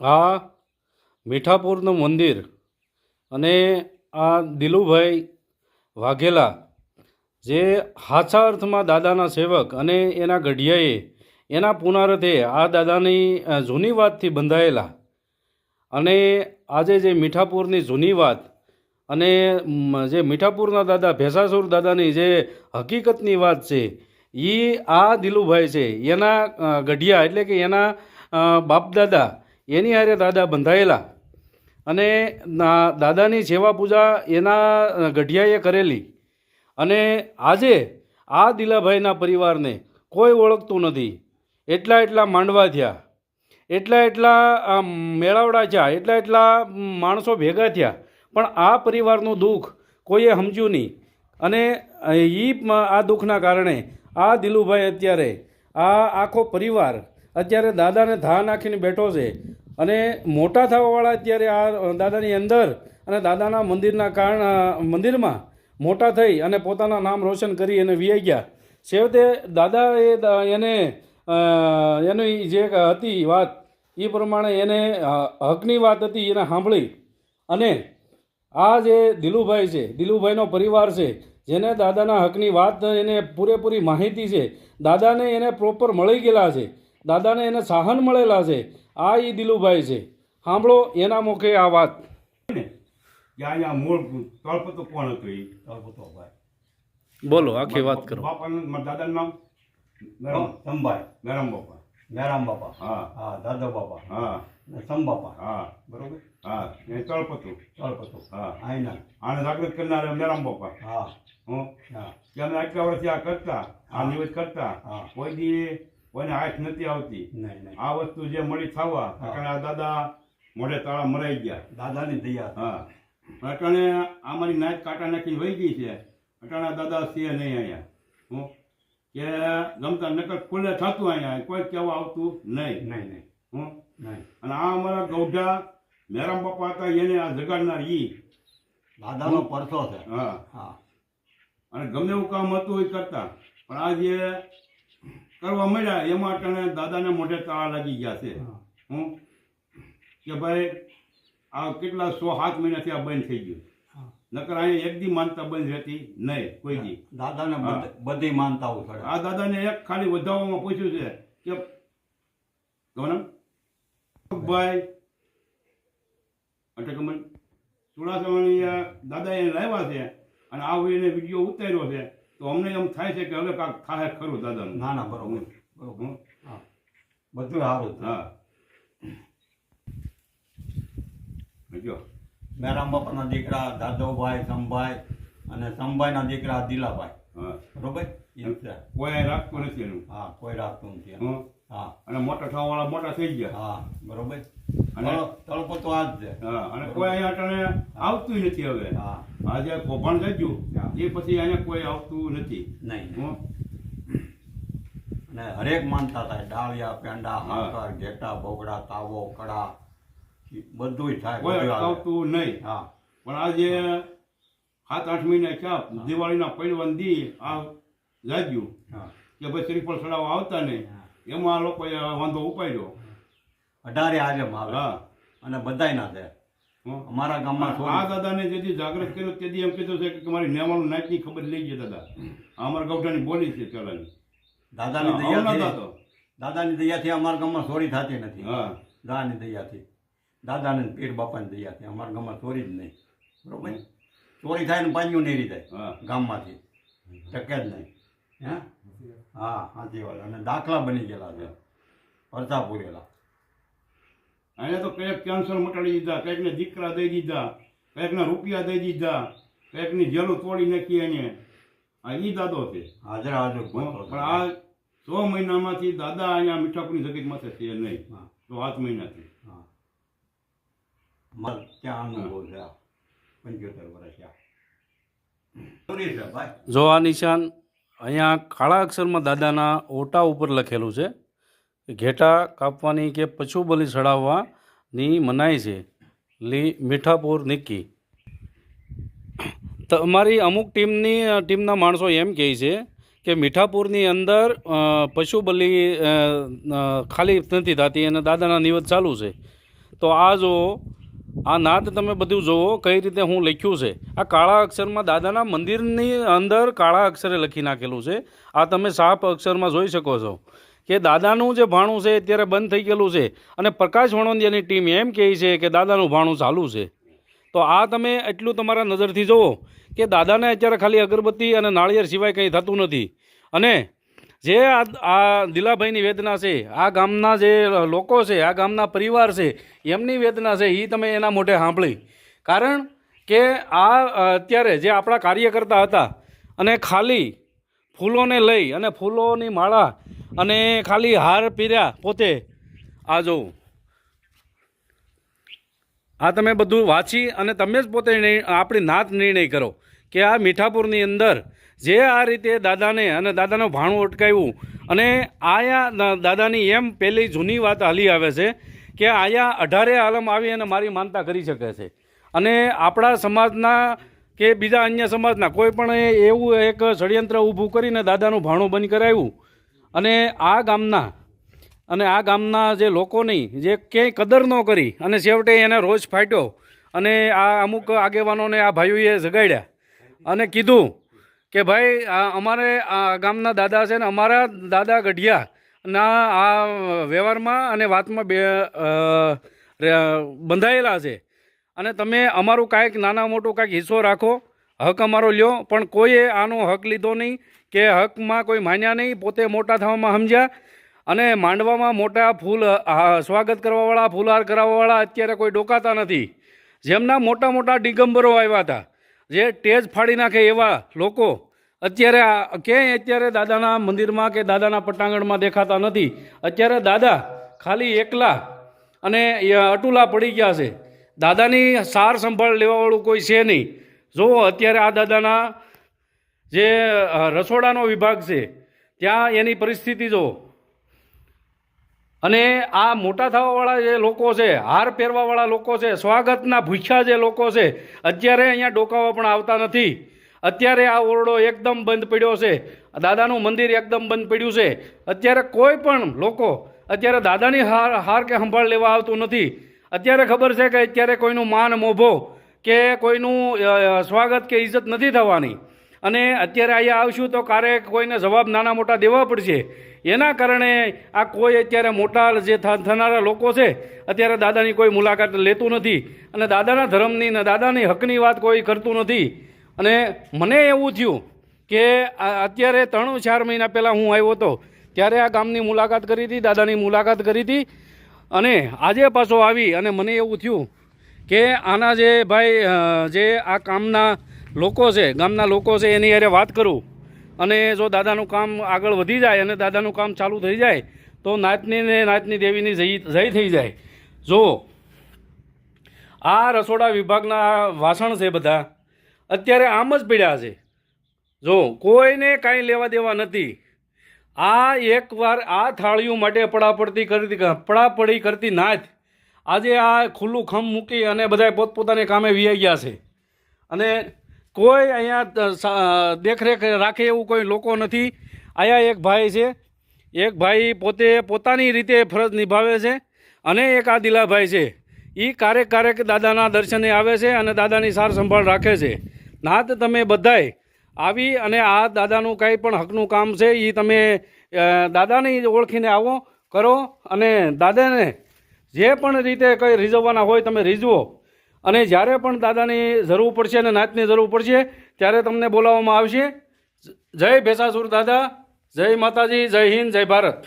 આ મીઠાપુરનું મંદિર અને આ દિલુભાઈ વાઘેલા, જે સાચા અર્થમાં દાદાના સેવક અને એના ગઢિયાએ એના પુનરાર્થે આ દાદાની જૂની વાતથી બંધાયેલા અને આજે જે મીઠાપુરની જૂની વાત અને જે મીઠાપુરના દાદા ભેસાસુર દાદાની જે હકીકતની વાત છે એ આ દિલુભાઈ છે, એના ગઢિયા એટલે કે એના બાપદાદા એની હારે દાદા બંધાયેલા. અને દાદાની સેવા પૂજા એના ગઢિયાએ કરેલી. અને આજે આ દિલાભાઈના પરિવારને કોઈ ઓળખતું નથી. એટલા એટલા માંડવા થયા. એટલા એટલા મેળાવડા થયા. એટલા એટલા માણસો ભેગા થયા. પણ આ પરિવારનું દુઃખ કોઈએ સમજ્યું નહીં. અને એ આ દુઃખના કારણે આ દિલુભાઈ અત્યારે, આ આખો પરિવાર અત્યારે દાદાને ધા નાખીને બેઠો છે. અને મોટા થવાવાળા અત્યારે આ દાદાની અંદર અને દાદાના મંદિરના કારણ મંદિરમાં મોટા થઈ અને પોતાના નામ રોશન કરી અને વીઆઈ ગયા. છેવટે દાદાએ દ- એને એની જે હતી વાત, એ પ્રમાણે એને હકની વાત હતી એને સાંભળી અને આ જે દિલુભાઈ છે, દિલુભાઈનો પરિવાર છે, જેને દાદાના હકની વાત એને પૂરેપૂરી માહિતી છે, દાદાને એને પ્રોપર મળી ગયેલા છે, દાદાને એને સાહન મળેલા છે આ એ દિલુભાઈ છે. સાંભળો એના મુખે આ વાત. કે અહીંયા મૂળ તળપતો કોણ હતું એ તળપતો ભાઈ. બોલો આખી વાત કરો. બાપાનું મારા દાદાનું નામ? સંભાઈ. મેરામ બાપા. મેરામ બાપા. હા. હા દાદા બાપા. હા. ને સમ બાપા હા. બરોબર? હા. એ તળપતું તળપતો હા. આઈના આને જાગૃત કરનાર મેરામ બાપા. હા. હું? હા. કે અમે આટલા વર્ષથી આ કરતા આ નિવેદ કરતા. હા. કોઈ દી કોઈને હાથ નથી આવતી. આ વસ્તુ જે મળી થવા આ દાદા મોઢે તાળા મરાઈ ગયા. દાદાની દયા. હા. અટાણે આ મારી નાચ કાંટા નાખી વહી ગઈ છે. અટાણા દાદા છે નહીં અહીંયા. હું? કે ગમતા નકર ખુલ્લે થતું અહીંયા. કોઈ કહેવા આવતું નહીં. નહીં નહીં. હું? નહીં. અને આ અમારા ગૌઢા મેરામ બાપા હતા એને આ જગાડનાર ઈ. દાદાનો પરસો છે. હા. હા. અને ગમે એવું કામ હતું એ કરતા. પણ આ જે કરવા મળ્યા એમાં અટાણે દાદાને મોઢે તાળા લાગી ગયા છે હા. કે ભાઈ આ કેટલા સો સાત મહિનાથી આ બંધ થઈ ગયું. નકર અહીંયા એક દી માનતા બંધ રહેતી નહીં કોઈ દી દાદાને. બધ- માનતાઓ ચડે આ દાદાને એક ખાલી વધાવવામાં પૂછ્યું છે કે ભાઈ અટકમણ ચુડાસમાની દાદા એને લાવ્યા છે અને આ એને વીડિયો ઉતાર્યો છે તો અમને એમ થાય છે કે હવે કાંક થાય ખરું દાદાનું. ના ના બરોબર બરોબર. હા. બધું સારું હા. જો મેરામ બાપાના દીકરા દાદોભાઈ સંભાઈ અને સંભાઈના દીકરા દિલાભાઈ. હા. બરોબર? કોઈ રાખતું નથી એનું. હા કોઈ રાખતું નથી હં. હા. અને મોટા થવાવાળા મોટા થઈ ગયા. હા બરોબર. અને- તળ- તળપતો આ જ છે. હા અને કોઈ અહીંયા અટાણે આવતું નથી હવે. હા. આજે કૌભાંડ ગયું એ પછી અહીંયા કોઈ આવતું નથી. નહીં. અને હરેક માનતા થાય ડાળિયા પેંડા. હાકર ઘેટા બોગડા તાવો કડા બધું થાય કોઈ આવતું નહીં. હા. પણ આજે સાત આઠ મહિના ક્યાં દિવાળીના પહેલવાન દી આ લાગ્યું હા. કે ભાઈ શ્રીફળ ચડાવવા આવતા નહીં. એમાં આ લોકોએ વાંધો ઉપાડ્યો. અઢારે આજે આવે હા. અને બધાય ના દે હં. અમારા ગામમાં આ દાદાને જેથી જાગૃત કર્યો તેથી એમ કીધું છે કે મારી નેવાનું નાચની ખબર લઈ ગઈ દાદા. અમારા ગૌઠાની બોલી છે પેલાની દાદાની દયાથી. દાદાની દયાથી અમારા ગામમાં ચોરી થતી નથી. હા. દાદાની દયાથી. દાદાને પીર બાપાની દયાથી. અમારા ગામમાં ચોરી જ નહીં. બરોબર? ચોરી થાય ને પાણીઓ નેરી રીતે હા. ગામમાંથી. ટકે જ નહીં. હે? હા સાચી વાત. અને દાખલા બની ગયેલા છે. પરચા પૂરેલા અહીંયા તો કંઈક કેન્સર મટાડી દીધા કંઈકને દીકરા દઈ દીધા કંઈકને રૂપિયા દઈ દીધા કંઈકની જેલું તોડી નાખી એને. આ એ દાદો છે. હાજર હાજર. પણ આ છ મહિનામાંથી દાદા અહીંયા મીઠાપુરની જગતમાં છે નહીં. હા, તો આઠ મહિનાથી. હા. મારે ત્યાં અનુભવ છે આ. પંચોતેર વર્ષ જો આ નિશાન અહીંયા કાળા અક્ષરમાં દાદાના ઓટા ઉપર લખેલું છે ઘેટા કાપવાની કે પશુ બલિ ચડાવવાની મનાઈ છે. લી મીઠાપુર નિક્કી. તમારી અમુક ટીમની, ટીમના માણસો એમ કહે છે કે મીઠાપુરની અંદર પશુ બલિ ખાલી નથી થતી અને દાદાના નિવેદ ચાલુ છે. તો આ જુઓ, આ નાદ તમે બધું જુઓ કઈ રીતે હું લખ્યું છે. આ કાળા અક્ષરમાં દાદાના મંદિરની અંદર કાળા અક્ષરે લખી નાખેલું છે. આ તમે સાફ અક્ષરમાં જોઈ શકો છો. કે દાદાનું જે ભાણું છે અત્યારે બંધ થઈ ગયેલું છે. અને પ્રકાશ વણોંદિયાની ટીમ એમ કહે છે કે દાદાનું ભાણું ચાલુ છે. તો આ તમે એટલું તમારા નજરથી જુઓ કે દાદાને અત્યારે ખાલી અગરબત્તી અને નાળિયેર સિવાય કંઈ થતું નથી. અને જે આ આ દિલાભાઈની વેદના છે, આ ગામના જે લોકો છે, આ ગામના પરિવાર છે, એમની વેદના છે એ તમે એના મોઢે સાંભળી. કારણ કે આ અત્યારે જે આપણા કાર્યકર્તા હતા અને ખાલી ફૂલોને લઈ અને ફૂલોની માળા અને ખાલી હાર પીર્યા પોતે. આ જોઉં. આ તમે બધું વાંચી અને તમે જ પોતે આપણી નાત નિર્ણય કરો કે આ મીઠાપુરની અંદર જે આ રીતે દાદાને અને દાદાનું ભાણું અટકાવ્યું અને આયા દાદાની એમ પહેલી જૂની વાત હાલી આવે છે કે આયા અઢારે આલમ આવી અને મારી માનતા કરી શકે છે. અને આપણા સમાજના કે બીજા અન્ય સમાજના કોઈ પણ એવું એક ષડયંત્ર ઊભું કરીને દાદાનું ભાણું બંધ કરાવ્યું અને આ ગામના, અને આ ગામના જે લોકોની જે ક્યાંય કદર ન કરી, અને છેવટે એને રોજ ફાટ્યો, અને આ અમુક આગેવાનોને આ ભાઈઓએ જગાડ્યા, અને કીધું કે ભાઈ અમારે આ ગામના દાદા છે ને, અમારા દાદા ગઢિયા, ના, આ વ્યવહારમાં અને વાતમાં બે બંધાયેલા છે. અને તમે અમારું કાંઈક નાના મોટું કાંઈક હિસ્સો રાખો હક અમારો લ્યો, પણ કોઈએ આનો હક લીધો નહીં કે હકમાં કોઈ માન્યા નહીં, પોતે મોટા થવામાં સમજ્યા અને માંડવામાં મોટા ફૂલ સ્વાગત કરવાવાળા, ફૂલહાર કરાવવાવાળા અત્યારે કોઈ ડોકાતા નથી. જેમના મોટા મોટા દિગંબરો આવ્યા હતા, જે ટેજ ફાડી નાખે એવા લોકો અત્યારે ક્યાંય અત્યારે દાદાના મંદિરમાં કે દાદાના પટાંગણમાં દેખાતા નથી. અત્યારે દાદા ખાલી એકલા અને અટુલા પડી ગયા છે. દાદાની સાર સંભાળ લેવાવાળું કોઈ છે નહીં. જો અત્યારે આ દાદાના જે રસોડાનો વિભાગ છે, ત્યાં એની પરિસ્થિતિ જો, અને આ મોટા થવાવાળા જે લોકો છે, હાર પહેરવાવાળા લોકો છે, સ્વાગતના ભૂખ્યા જે લોકો છે, અત્યારે અહીંયા ડોકાવા પણ આવતા નથી. અત્યારે આ ઓરડો એકદમ બંધ પડ્યો છે. દાદાનું મંદિર એકદમ બંધ પડ્યું છે. અત્યારે કોઈ પણ લોકો, અત્યારે દાદાની હાર હાર કે સંભાળ લેવા આવતું નથી. અત્યારે ખબર છે કે અત્યારે કોઈનું માન મોભો કે કોઈનું સ્વાગત કે ઇજ્જત નથી થવાની. અને અત્યારે અહીંયા આવશું તો ક્યારેક કોઈને જવાબ નાના મોટા દેવા પડશે. એના કારણે આ કોઈ અત્યારે મોટા જે થનારા લોકો છે, અત્યારે દાદાની કોઈ મુલાકાત લેતું નથી. અને દાદાના ધર્મની ને દાદાની હકની વાત કોઈ કરતું નથી. અને મને એવું થયું કે અત્યારે ત્રણ ચાર મહિના પહેલાં હું આવ્યો હતો, ત્યારે આ ગામની મુલાકાત કરી હતી, દાદાની મુલાકાત કરી હતી. અને આજે પાછો આવી અને મને એવું થયું કે આના જે ભાઈ જે આ કામના લોકો છે, ગામના લોકો છે, એની હારે વાત કરું અને જો દાદાનું કામ આગળ વધી જાય અને દાદાનું કામ ચાલુ થઈ જાય, તો નાતની ને નાતની દેવીની જય જય થઈ જાય. જો, આ રસોડા વિભાગના વાસણ છે બધા, અત્યારે આમ જ પીડ્યા છે. જો, કોઈને કાંઈ લેવા દેવા નથી. આ એકવાર આ થાળીઓ માટે પડાપડતી કરતી, પડાપડી કરતી નાચ આજે આ ખુલ્લું ખમ મૂકી અને બધા પોતપોતાને કામે વિયાઈ ગયા છે. અને કોઈ અહીંયા દેખરેખ રાખે એવું કોઈ લોકો નથી. અહીંયા એક ભાઈ છે. એક ભાઈ પોતે પોતાની રીતે ફરજ નિભાવે છે અને એક આ દિલાભાઈ છે. એ ક્યારેક ક્યારેક દાદાના દર્શને આવે છે અને દાદાની સાર સંભાળ રાખે છે. નાત તમે બધાય આવી અને આ દાદાનું કાંઈ પણ હકનું કામ છે એ તમે દાદાની ઓળખીને આવો, કરો અને દાદાને જે પણ રીતે કંઈ રીઝવવાના હોય તમે રીઝવો. અને જ્યારે પણ દાદાની જરૂર પડશે અને નાતની જરૂર પડશે, ત્યારે તમને બોલાવવામાં આવશે. જય ભેસાસુર દાદા, જય માતાજી, જય હિન્દ, જય ભારત.